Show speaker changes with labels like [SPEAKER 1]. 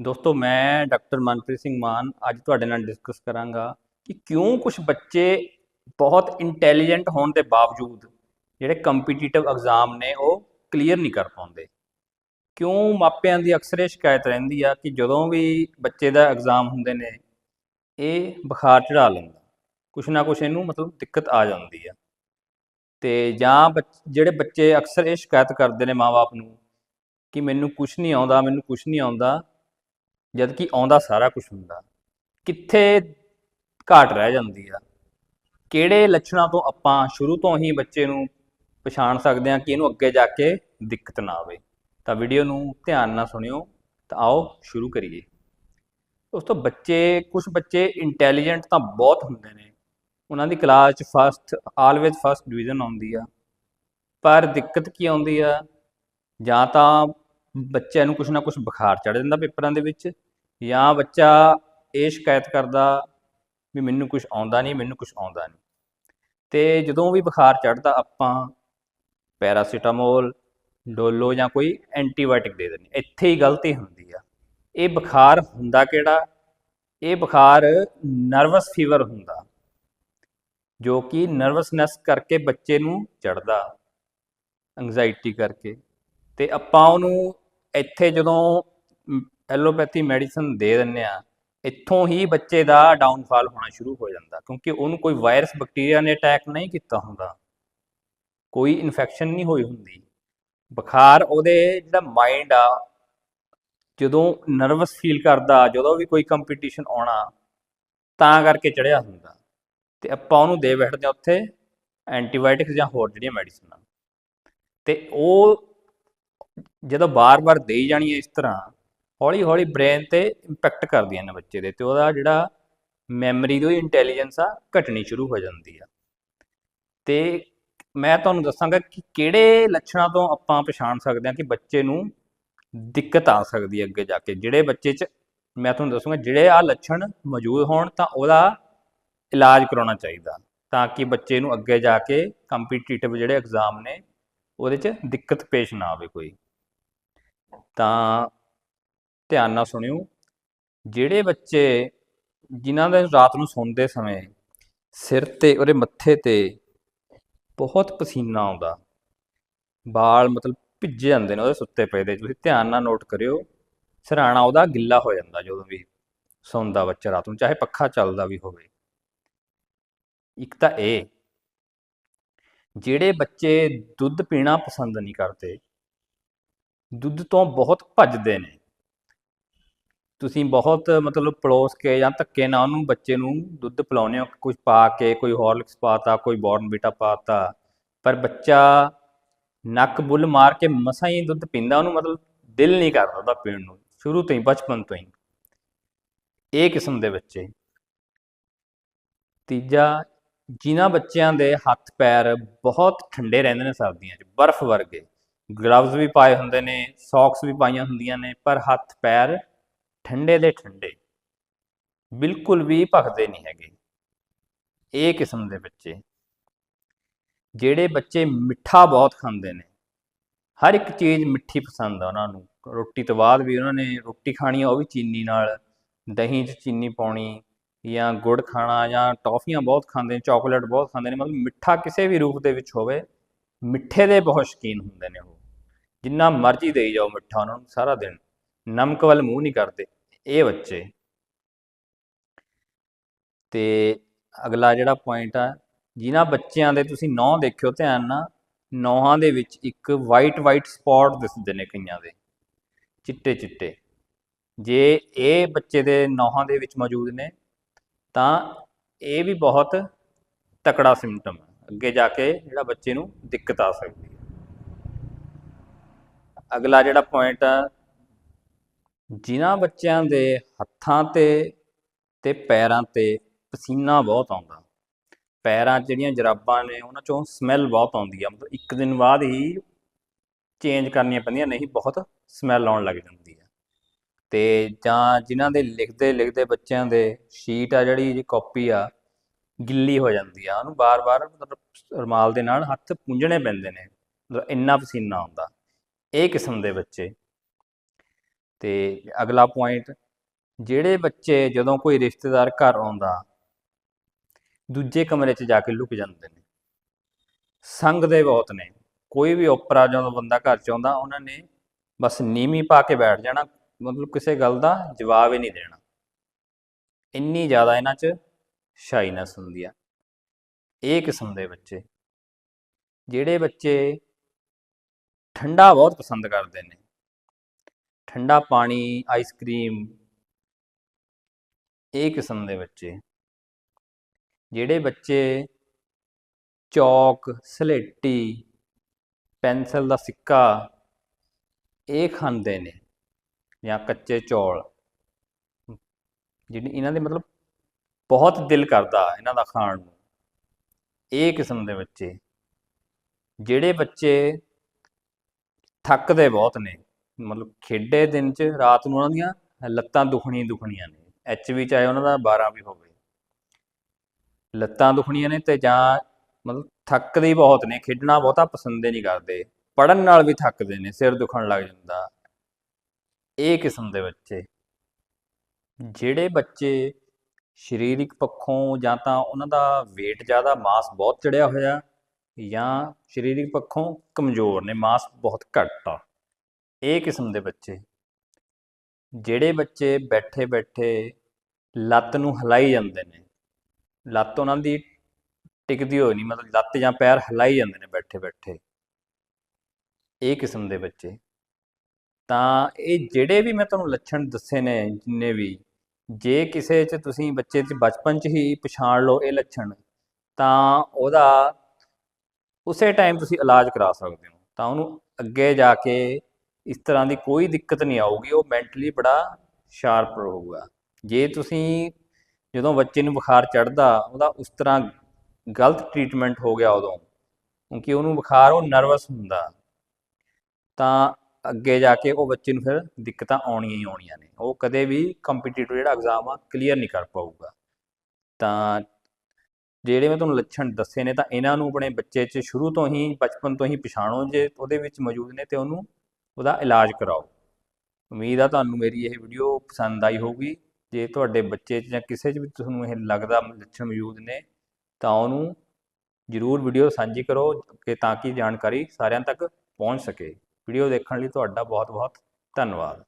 [SPEAKER 1] ਦੋਸਤੋ, ਮੈਂ ਡਾਕਟਰ ਮਨਪ੍ਰੀਤ ਸਿੰਘ ਮਾਨ ਅੱਜ ਤੁਹਾਡੇ ਨਾਲ ਡਿਸਕਸ ਕਰਾਂਗਾ ਕਿ ਕਿਉਂ ਕੁਝ ਬੱਚੇ ਬਹੁਤ ਇੰਟੈਲੀਜੈਂਟ ਹੋਣ ਦੇ ਬਾਵਜੂਦ ਜਿਹੜੇ ਕੰਪੀਟੀਟਿਵ ਐਗਜ਼ਾਮ ਨੇ ਉਹ ਕਲੀਅਰ ਨਹੀਂ ਕਰ ਪਾਉਂਦੇ। ਕਿਉਂ ਮਾਪਿਆਂ ਦੀ ਅਕਸਰ ਇਹ ਸ਼ਿਕਾਇਤ ਰਹਿੰਦੀ ਆ ਕਿ ਜਦੋਂ ਵੀ ਬੱਚੇ ਦਾ ਐਗਜ਼ਾਮ ਹੁੰਦੇ ਨੇ, ਇਹ ਬੁਖਾਰ ਚੜਾ ਲੈਂਦਾ। ਕੁਛ ਨਾ ਕੁਛ ਇਹਨੂੰ ਮਤਲਬ ਦਿੱਕਤ ਆ ਜਾਂਦੀ ਆ। ਤੇ ਜਾਂ ਬੱਚ- ਜਿਹੜੇ ਬੱਚੇ ਅਕਸਰ ਇਹ ਸ਼ਿਕਾਇਤ ਕਰਦੇ ਨੇ ਮਾਪੇ ਨੂੰ ਕਿ ਮੈਨੂੰ ਕੁਛ ਨਹੀਂ ਆਉਂਦਾ, ਮੈਨੂੰ ਕੁਛ ਨਹੀਂ ਆਉਂਦਾ ਜਦ ਕਿ ਆਉਂਦਾ ਸਾਰਾ ਕੁਝ ਹੁੰਦਾ। ਕਿੱਥੇ ਘਾਟ ਰਹਿ ਜਾਂਦੀ ਆ? ਕਿਹੜੇ ਲੱਛਣਾਂ ਤੋਂ ਆਪਾਂ ਸ਼ੁਰੂ ਤੋਂ ਹੀ ਬੱਚੇ ਨੂੰ ਪਛਾਣ ਸਕਦੇ ਹਾਂ ਕਿ ਇਹਨੂੰ ਅੱਗੇ ਜਾ ਕੇ ਦਿੱਕਤ ਨਾ ਆਵੇ? ਤਾਂ ਵੀਡੀਓ ਨੂੰ ਧਿਆਨ ਨਾਲ ਸੁਣਿਓ। ਤਾਂ ਆਓ ਸ਼ੁਰੂ ਕਰੀਏ। ਉਸ ਤੋਂ ਬੱਚੇ ਕੁਝ ਬੱਚੇ ਇੰਟੈਲੀਜੈਂਟ ਤਾਂ ਬਹੁਤ ਹੁੰਦੇ ਨੇ। ਉਹਨਾਂ ਦੀ ਕਲਾਸ 'ਚ ਫਸਟ ਆਲਵੇਜ਼ ਫਸਟ ਡਿਵੀਜ਼ਨ ਆਉਂਦੀ ਆ। ਪਰ ਦਿੱਕਤ ਕੀ ਆਉਂਦੀ ਆ? ਜਾਂ ਤਾਂ ਬੱਚਿਆਂ ਨੂੰ ਕੁਛ ਨਾ ਕੁਛ ਬੁਖਾਰ ਚੜ ਜਾਂਦਾ ਪੇਪਰਾਂ ਦੇ ਵਿੱਚ ਜਾਂ ਬੱਚਾ ਇਹ ਸ਼ਿਕਾਇਤ ਕਰਦਾ ਵੀ ਮੈਨੂੰ ਕੁਝ ਆਉਂਦਾ ਨਹੀਂ, ਮੈਨੂੰ ਕੁਝ ਆਉਂਦਾ ਨਹੀਂ। ਤੇ ਜਦੋਂ ਵੀ ਬੁਖਾਰ ਚੜਦਾ ਆਪਾਂ ਪੈਰਾਸੀਟਾਮੋਲ, ਡੋਲੋ ਜਾਂ ਕੋਈ ਐਂਟੀਬਾਇਓਟਿਕ ਦੇ ਦਿੰਦੇ ਇੱਥੇ ਹੀ ਗਲਤੀ ਹੁੰਦੀ ਆ। ਇਹ ਬੁਖਾਰ ਹੁੰਦਾ ਕਿਹੜਾ? ਇਹ ਬੁਖਾਰ ਨਰਵਸ ਫੀਵਰ ਹੁੰਦਾ, ਜੋ ਕਿ ਨਰਵਸਨੈਸ ਕਰਕੇ ਬੱਚੇ ਨੂੰ ਚੜਦਾ ਐਂਜ਼ਾਈਟੀ ਕਰਕੇ। ਤੇ ਆਪਾਂ ਉਹਨੂੰ ਇੱਥੇ ਜਦੋਂ ਐਲੋਪੈਥੀ ਮੈਡੀਸਨ ਦੇ ਦਿੰਨੇ ਆ, ਇੱਥੋਂ ਹੀ ਬੱਚੇ ਦਾ ਡਾਊਨਫਾਲ ਹੋਣਾ ਸ਼ੁਰੂ ਹੋ ਜਾਂਦਾ, ਕਿਉਂਕਿ ਉਹਨੂੰ ਕੋਈ ਵਾਇਰਸ ਬੈਕਟੀਰੀਆ ਨੇ ਅਟੈਕ ਨਹੀਂ ਕੀਤਾ ਹੁੰਦਾ। ਕੋਈ ਇਨਫੈਕਸ਼ਨ ਨਹੀਂ ਹੋਈ ਹੁੰਦੀ। ਬੁਖਾਰ ਉਹਦੇ ਜਿਹੜਾ ਮਾਈਂਡ ਆ, ਜਦੋਂ ਨਰਵਸ ਫੀਲ ਕਰਦਾ, ਜਦੋਂ ਵੀ ਕੋਈ ਕੰਪੀਟੀਸ਼ਨ ਆਉਣਾ, ਤਾਂ ਕਰਕੇ ਚੜਿਆ ਹੁੰਦਾ। ਤੇ ਆਪਾਂ ਉਹਨੂੰ ਦੇ ਬੈਠਦੇ ਆ ਉੱਥੇ ਐਂਟੀਬਾਇਓਟਿਕਸ ਜਾਂ ਹੋਰ ਜਿਹੜੀਆਂ ਮੈਡੀਸਨਾਂ। ਤੇ ਉਹ ਜਦੋਂ ਬਾਰ-ਬਾਰ ਦੇਈ ਜਾਣੀ ਇਸ ਤਰ੍ਹਾਂ ਹੌਲੀ-ਹੌਲੀ ਬ੍ਰੇਨ ਤੇ ਇੰਪੈਕਟ ਕਰਦੀਆਂ ਨੇ ਬੱਚੇ ਦੇ ਤੇ ਉਹਦਾ ਜਿਹੜਾ ਮੈਮਰੀ ਦੀ ਇੰਟੈਲੀਜੈਂਸ ਆ ਘਟਣੀ ਸ਼ੁਰੂ ਹੋ ਜਾਂਦੀ ਆ। ਤੇ ਮੈਂ ਤੁਹਾਨੂੰ ਦੱਸਾਂਗਾ ਕਿ ਕਿਹੜੇ ਲੱਛਣਾਂ ਤੋਂ ਆਪਾਂ ਪਛਾਣ ਸਕਦੇ ਹਾਂ ਕਿ ਬੱਚੇ ਨੂੰ ਦਿੱਕਤ ਆ ਸਕਦੀ ਹੈ ਅੱਗੇ ਜਾ ਕੇ। ਜਿਹੜੇ ਬੱਚੇ 'ਚ ਮੈਂ ਤੁਹਾਨੂੰ ਦੱਸੂੰਗਾ ਜਿਹੜੇ ਆ ਲੱਛਣ ਮੌਜੂਦ ਹੋਣ ਤਾਂ ਉਹਦਾ ਇਲਾਜ ਕਰਾਉਣਾ ਚਾਹੀਦਾ ਤਾਂ ਕਿ ਬੱਚੇ ਨੂੰ ਅੱਗੇ ਜਾ ਕੇ ਕੰਪੀਟੀਟਿਵ ਜਿਹੜੇ ਐਗਜ਼ਾਮ ਨੇ ਉਹਦੇ 'ਚ ਦਿੱਕਤ ਪੇਸ਼ ਨਾ ਆਵੇ ਕੋਈ। ਤਾਂ ਧਿਆਨ ਨਾਲ ਸੁਣਿਓ, ਜਿਹੜੇ ਬੱਚੇ ਜਿਨ੍ਹਾਂ ਦੇ ਰਾਤ ਨੂੰ ਸੌਂਦੇ ਸਮੇਂ ਸਿਰ ਤੇ, ਉਹਦੇ ਮੱਥੇ ਤੇ ਬਹੁਤ ਪਸੀਨਾ ਆਉਂਦਾ ਬਾਲ ਮਤਲਬ ਭਿੱਜ ਜਾਂਦੇ ਨੇ ਉਹਦੇ ਸੁੱਤੇ ਪਏ ਦੇ, ਤੁਸੀਂ ਧਿਆਨ ਨਾਲ ਨੋਟ ਕਰਿਓ ਸਿਰਹਾਣਾ ਉਹਦਾ ਗਿੱਲਾ ਹੋ ਜਾਂਦਾ ਜਦੋਂ ਵੀ ਸੌਂਦਾ ਬੱਚਾ ਰਾਤ ਨੂੰ, ਚਾਹੇ ਪੱਖਾ ਚੱਲਦਾ ਵੀ ਹੋਵੇ। ਇੱਕ ਤਾਂ ਇਹ, ਜਿਹੜੇ ਬੱਚੇ ਦੁੱਧ ਪੀਣਾ ਪਸੰਦ ਨਹੀਂ ਕਰਦੇ, ਦੁੱਧ ਤੋਂ ਬਹੁਤ ਭੱਜਦੇ ਨੇ ਤੁਸੀਂ ਬਹੁਤ ਮਤਲਬ ਪਲੋਸ ਕੇ ਜਾਂ ਧੱਕੇ ਨਾਲ ਉਹਨੂੰ ਬੱਚੇ ਨੂੰ ਦੁੱਧ ਪਿਲਾਉਂਦੇ ਹੋ ਕੁਝ ਪਾ ਕੇ, ਕੋਈ ਹਾਰਲਿਕਸ ਪਾਤਾ ਕੋਈ ਬੋਰਨ ਬੋਰਨਵੀਟਾ ਪਾਤਾ ਪਰ ਬੱਚਾ ਨੱਕ ਬੁੱਲ ਮਾਰ ਕੇ ਮਸਾਂ ਹੀ ਦੁੱਧ ਪੀਂਦਾ, ਉਹਨੂੰ ਮਤਲਬ ਦਿਲ ਨਹੀਂ ਕਰਦਾ ਉਹਦਾ ਪੀਣ ਨੂੰ, ਸ਼ੁਰੂ ਤੋਂ ਹੀ, ਬਚਪਨ ਤੋਂ ਹੀ। ਇਹ ਕਿਸਮ ਦੇ ਬੱਚੇ। ਤੀਜਾ, ਜਿਨ੍ਹਾਂ ਬੱਚਿਆਂ ਦੇ ਹੱਥ ਪੈਰ ਬਹੁਤ ਠੰਡੇ ਰਹਿੰਦੇ ਨੇ ਸਰਦੀਆਂ 'ਚ, ਬਰਫ਼ ਵਰਗੇ। ਗਲਵਜ਼ ਵੀ ਪਾਏ ਹੁੰਦੇ ਨੇ ਸੌਕਸ ਵੀ ਪਾਈਆਂ ਹੁੰਦੀਆਂ ਨੇ, ਪਰ ਹੱਥ, ਪੈਰ ਠੰਡੇ ਦੇ ਠੰਡੇ। ਬਿਲਕੁਲ ਵੀ ਭਖਦੇ ਨਹੀਂ ਹੈਗੇ। ਇਹ ਕਿਸਮ ਦੇ ਬੱਚੇ। ਜਿਹੜੇ ਬੱਚੇ ਮਿੱਠਾ ਬਹੁਤ ਖਾਂਦੇ ਨੇ। ਹਰ ਇੱਕ ਚੀਜ਼ ਮਿੱਠੀ ਪਸੰਦ ਆ ਉਹਨਾਂ ਨੂੰ। ਰੋਟੀ ਤੋਂ ਬਾਅਦ ਵੀ ਉਹਨਾਂ ਨੇ ਰੋਟੀ ਖਾਣੀ ਆ, ਉਹ ਵੀ ਚੀਨੀ ਨਾਲ। ਦਹੀਂ 'ਚ ਚੀਨੀ ਪਾਉਣੀ ਜਾਂ ਗੁੜ ਖਾਣਾ ਜਾਂ ਟੌਫੀਆਂ ਬਹੁਤ ਖਾਂਦੇ ਨੇ, ਚਾਕਲੇਟ ਬਹੁਤ ਖਾਂਦੇ ਨੇ। ਮਤਲਬ ਮਿੱਠਾ ਕਿਸੇ ਵੀ ਰੂਪ ਦੇ ਵਿੱਚ ਹੋਵੇ, ਮਿੱਠੇ ਦੇ ਬਹੁਤ ਸ਼ੌਕੀਨ ਹੁੰਦੇ ਨੇ ਉਹ। ਜਿੰਨਾ ਮਰਜ਼ੀ ਦੇਈ ਜਾਓ ਮਿੱਠਾ ਉਹਨਾਂ ਨੂੰ ਸਾਰਾ ਦਿਨ। ਨਮਕ ਵੱਲ ਮੂੰਹ ਨਹੀਂ ਕਰਦੇ। ਇਹ ਬੱਚੇ। ਤੇ ਅਗਲਾ ਜਿਹੜਾ ਪੁਆਇੰਟ ਆ, ਜਿਨ੍ਹਾਂ ਬੱਚਿਆਂ ਦੇ ਤੁਸੀਂ ਨੌ ਦੇਖਿਓ ਧਿਆਨ ਨਾਲ, ਨੌਹਾਂ ਦੇ ਵਿੱਚ ਇੱਕ ਵਾਈਟ ਵਾਈਟ ਸਪੌਟ ਦਿਸਦੇ ਨੇ ਕਈਆਂ ਦੇ। ਚਿੱਟੇ ਚਿੱਟੇ। ਜੇ ਇਹ ਬੱਚੇ ਦੇ ਨੌਹਾਂ ਦੇ ਵਿੱਚ ਮੌਜੂਦ ਨੇ, ਤਾਂ ਇਹ ਵੀ ਬਹੁਤ ਤਕੜਾ ਸਿੰਪਟਮ ਹੈ ਅੱਗੇ ਜਾ ਕੇ ਜਿਹੜਾ ਬੱਚੇ ਨੂੰ ਦਿੱਕਤ ਆ ਸਕਦੀ ਹੈ ਅਗਲਾ ਜਿਹੜਾ ਪੁਆਇੰਟ ਆ ਜਿਨ੍ਹਾਂ ਬੱਚਿਆਂ ਦੇ ਹੱਥਾਂ ਤੇ ਤੇ ਪੈਰਾਂ ਤੇ ਪਸੀਨਾ ਬਹੁਤ ਆਉਂਦਾ। ਪੈਰਾਂ 'ਚ ਜਿਹੜੀਆਂ ਜਰਾਬਾਂ ਨੇ, ਉਹਨਾਂ ਚੋਂ ਸਮੈਲ ਬਹੁਤ ਆਉਂਦੀ ਆ। ਮਤਲਬ ਇੱਕ ਦਿਨ ਬਾਅਦ ਹੀ ਚੇਂਜ ਕਰਨੀਆਂ ਪੈਂਦੀਆਂ, ਨਹੀਂ ਬਹੁਤ ਸਮੈਲ ਆਉਣ ਲੱਗ ਜਾਂਦੀ ਆ। ਤੇ ਜਾਂ ਜਿਨ੍ਹਾਂ ਦੇ ਲਿਖਦੇ ਲਿਖਦੇ ਬੱਚਿਆਂ ਦੇ ਸ਼ੀਟ ਆ ਜਿਹੜੀ ਜੀ ਕਾਪੀ ਆ, ਗਿੱਲੀ ਹੋ ਜਾਂਦੀ ਆ। ਉਹਨੂੰ ਬਾਰ-ਬਾਰ ਮਤਲਬ ਰੁਮਾਲ ਦੇ ਨਾਲ ਹੱਥ ਪੂੰਝਣੇ ਪੈਂਦੇ ਨੇ। ਮਤਲਬ ਇੰਨਾ ਪਸੀਨਾ ਆਉਂਦਾ। ਇਹ ਕਿਸਮ ਦੇ ਬੱਚੇ ਤੇ ਅਗਲਾ ਪੁਆਇੰਟ ਜਿਹੜੇ ਬੱਚੇ ਜਦੋਂ ਕੋਈ ਰਿਸ਼ਤੇਦਾਰ ਘਰ ਆਉਂਦਾ, ਦੂਜੇ ਕਮਰੇ 'ਚ ਜਾ ਕੇ ਲੁਕ ਜਾਂਦੇ ਨੇ। ਸੰਗ ਦੇ ਬਹੁਤ ਨੇ। ਕੋਈ ਵੀ ਓਪਰਾ ਜਦੋਂ ਬੰਦਾ ਘਰ 'ਚ ਆਉਂਦਾ, ਉਹਨਾਂ ਨੇ ਬਸ ਨੀਵੀਂ ਪਾ ਕੇ ਬੈਠ ਜਾਣਾ, ਮਤਲਬ ਕਿਸੇ ਗੱਲ ਦਾ ਜਵਾਬ ਹੀ ਨਹੀਂ ਦੇਣਾ। ਇੰਨੀ ਜ਼ਿਆਦਾ ਇਹਨਾਂ 'ਚ ਸ਼ਾਈਨੈਸ ਹੁੰਦੀ ਆ। ਇਹ ਕਿਸਮ ਦੇ ਬੱਚੇ। ਜਿਹੜੇ ਬੱਚੇ ਠੰਡਾ ਬਹੁਤ ਪਸੰਦ ਕਰਦੇ ਨੇ। ਠੰਡਾ ਪਾਣੀ ਆਈਸਕ੍ਰੀਮ ਇਹ ਕਿਸਮ ਦੇ ਬੱਚੇ। ਜਿਹੜੇ ਬੱਚੇ ਚੌਕ, ਸਲੇਟੀ, ਪੈਨਸਲ ਦਾ ਸਿੱਕਾ ਇਹ ਖਾਂਦੇ ਨੇ ਜਾਂ ਕੱਚੇ ਚੌਲ। ਜਿਹੜੀ ਇਹਨਾਂ ਦੇ ਮਤਲਬ ਬਹੁਤ ਦਿਲ ਕਰਦਾ ਇਹਨਾਂ ਦਾ ਖਾਣ ਨੂੰ। ਇਹ ਕਿਸਮ ਦੇ ਬੱਚੇ। ਜਿਹੜੇ ਬੱਚੇ ਥੱਕਦੇ ਬਹੁਤ ਨੇ। ਮਤਲਬ ਖੇਡੇ ਦਿਨ 'ਚ ਰਾਤ ਨੂੰ ਉਹਨਾਂ ਦੀਆਂ ਲੱਤਾਂ ਦੁਖਣੀਆਂ ਦੁਖਣੀਆਂ ਨੇ। ਐਚਵੀ ਚਾਹੇ ਉਹਨਾਂ ਦਾ 12 ਵੀ ਹੋਵੇ। ਲੱਤਾਂ ਦੁਖਣੀਆਂ ਨੇ ਤੇ ਜਾਂ ਮਤਲਬ ਥੱਕਦੇ ਹੀ ਬਹੁਤ ਨੇ, ਖੇਡਣਾ ਬਹੁਤਾ ਪਸੰਦ ਹੀ ਨਹੀਂ ਕਰਦੇ। ਪੜਨ ਨਾਲ ਵੀ ਥੱਕਦੇ ਨੇ, ਸਿਰ ਦੁਖਣ ਲੱਗ ਜਾਂਦਾ। ਇਹ ਕਿਸਮ ਦੇ ਬੱਚੇ। ਜਿਹੜੇ ਬੱਚੇ ਸਰੀਰਿਕ ਪੱਖੋਂ ਜਾਂ ਤਾਂ ਉਹਨਾਂ ਦਾ weight ਜ਼ਿਆਦਾ, ਮਾਸ ਬਹੁਤ ਚੜਿਆ ਹੋਇਆ ਜਾਂ ਸਰੀਰਿਕ ਪੱਖੋਂ ਕਮਜ਼ੋਰ ਨੇ, ਮਾਸ ਬਹੁਤ ਘੱਟ ਆ। ਇਹ ਕਿਸਮ ਦੇ ਬੱਚੇ। ਜਿਹੜੇ ਬੱਚੇ ਬੈਠੇ ਬੈਠੇ ਲੱਤ ਨੂੰ ਹਿਲਾਈ ਜਾਂਦੇ ਨੇ, ਲੱਤ ਉਹਨਾਂ ਦੀ ਟਿਕਦੀ ਹੋਈ ਨਹੀਂ, ਮਤਲਬ ਲੱਤ ਜਾਂ ਪੈਰ ਹਿਲਾਈ ਜਾਂਦੇ ਨੇ ਬੈਠੇ ਬੈਠੇ। ਇਹ ਕਿਸਮ ਦੇ ਬੱਚੇ। ਤਾਂ ਇਹ ਜਿਹੜੇ ਵੀ ਮੈਂ ਤੁਹਾਨੂੰ ਲੱਛਣ ਦੱਸੇ ਨੇ, ਜਿੰਨੇ ਵੀ, ਜੇ ਕਿਸੇ 'ਚ ਤੁਸੀਂ ਬੱਚੇ 'ਚ ਬਚਪਨ 'ਚ ਹੀ ਪਛਾਣ ਲਓ ਇਹ ਲੱਛਣ, ਤਾਂ ਉਹਦਾ ਉਸੇ ਟਾਈਮ ਤੁਸੀਂ ਇਲਾਜ ਕਰਾ ਸਕਦੇ ਹੋ। ਤਾਂ ਉਹਨੂੰ ਅੱਗੇ ਜਾ ਕੇ ਇਸ ਤਰ੍ਹਾਂ ਦੀ ਕੋਈ ਦਿੱਕਤ ਨਹੀਂ ਆਊਗੀ, ਉਹ ਮੈਂਟਲੀ ਬੜਾ ਸ਼ਾਰਪ ਰਹੂਗਾ। ਜੇ ਤੁਸੀਂ ਜਦੋਂ ਬੱਚੇ ਨੂੰ ਬੁਖਾਰ ਚੜਦਾ ਉਹਦਾ ਉਸ ਤਰ੍ਹਾਂ ਗਲਤ ਟ੍ਰੀਟਮੈਂਟ ਹੋ ਗਿਆ ਉਦੋਂ, ਕਿਉਂਕਿ ਉਹਨੂੰ ਬੁਖਾਰ, ਉਹ ਨਰਵਸ ਹੁੰਦਾ, ਤਾਂ ਅੱਗੇ ਜਾ ਕੇ ਉਹ ਬੱਚੇ ਨੂੰ ਫਿਰ ਦਿੱਕਤਾਂ ਆਉਣੀਆਂ ਹੀ ਆਉਣੀਆਂ ਨੇ। ਉਹ ਕਦੇ ਵੀ ਕੰਪੀਟੀਟਿਵ ਜਿਹੜਾ ਐਗਜ਼ਾਮ ਆ ਕਲੀਅਰ ਨਹੀਂ ਕਰ ਪਾਊਗਾ। ਤਾਂ ਜਿਹੜੇ ਮੈਂ ਤੁਹਾਨੂੰ ਲੱਛਣ ਦੱਸੇ ਨੇ, ਤਾਂ ਇਹਨਾਂ ਨੂੰ ਆਪਣੇ ਬੱਚੇ 'ਚ ਸ਼ੁਰੂ ਤੋਂ ਹੀ, ਬਚਪਨ ਤੋਂ ਹੀ ਪਛਾਣੋ, ਜੇ ਉਹਦੇ ਵਿੱਚ ਮੌਜੂਦ ਨੇ ਤੇ ਉਹਨੂੰ ਉਹਦਾ ਇਲਾਜ ਕਰਾਓ। ਉਮੀਦ ਆ ਤੁਹਾਨੂੰ ਮੇਰੀ ਇਹ ਵੀਡੀਓ ਪਸੰਦ ਆਈ ਹੋਊਗੀ। ਜੇ ਤੁਹਾਡੇ ਬੱਚੇ 'ਚ ਜਾਂ ਕਿਸੇ 'ਚ ਵੀ ਤੁਹਾਨੂੰ ਇਹ ਲੱਗਦਾ ਲੱਛਣ ਮੌਜੂਦ ਨੇ, ਤਾਂ ਉਹਨੂੰ ਜ਼ਰੂਰ ਵੀਡੀਓ ਸਾਂਝੀ ਕਰੋ ਕਿ ਤਾਂ ਕਿ ਜਾਣਕਾਰੀ ਸਾਰਿਆਂ ਤੱਕ ਪਹੁੰਚ ਸਕੇ। ਵੀਡੀਓ ਦੇਖਣ ਲਈ ਤੁਹਾਡਾ ਬਹੁਤ ਬਹੁਤ ਧੰਨਵਾਦ।